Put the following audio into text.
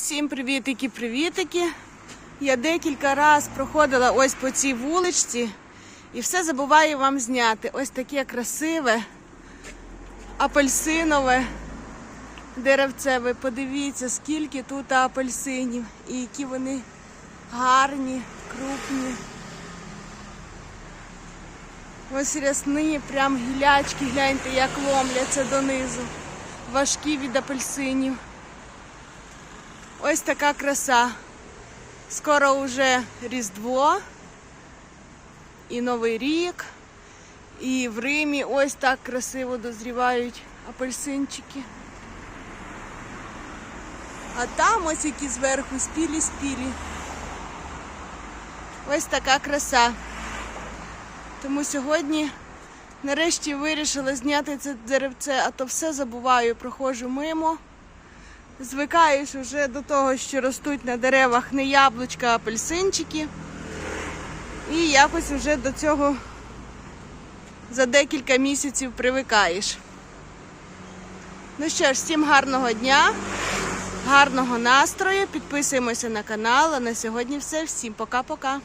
Усім привітики-привітики. Я декілька разів проходила ось по цій вуличці і все забуваю вам зняти. Ось таке красиве, апельсинове деревце. Ви подивіться, скільки тут апельсинів і які вони гарні, крупні. Ось рясні, прям гілячки, гляньте, як ломляться донизу. Важкі від апельсинів. Ось така краса. Скоро уже Різдво і Новий рік. І в Римі ось так красиво дозрівають апельсинчики. А там ось які зверху спілі-спілі. Ось така краса. Тому сьогодні нарешті вирішила зняти це деревце, а то все забуваю, проходжу мимо. Звикаєш уже до того, що ростуть на деревах не яблучка, а апельсинчики. І якось вже до цього за декілька місяців привикаєш. Ну що ж, всім гарного дня, гарного настрою. Підписуємося на канал. А на сьогодні все. Всім пока-пока.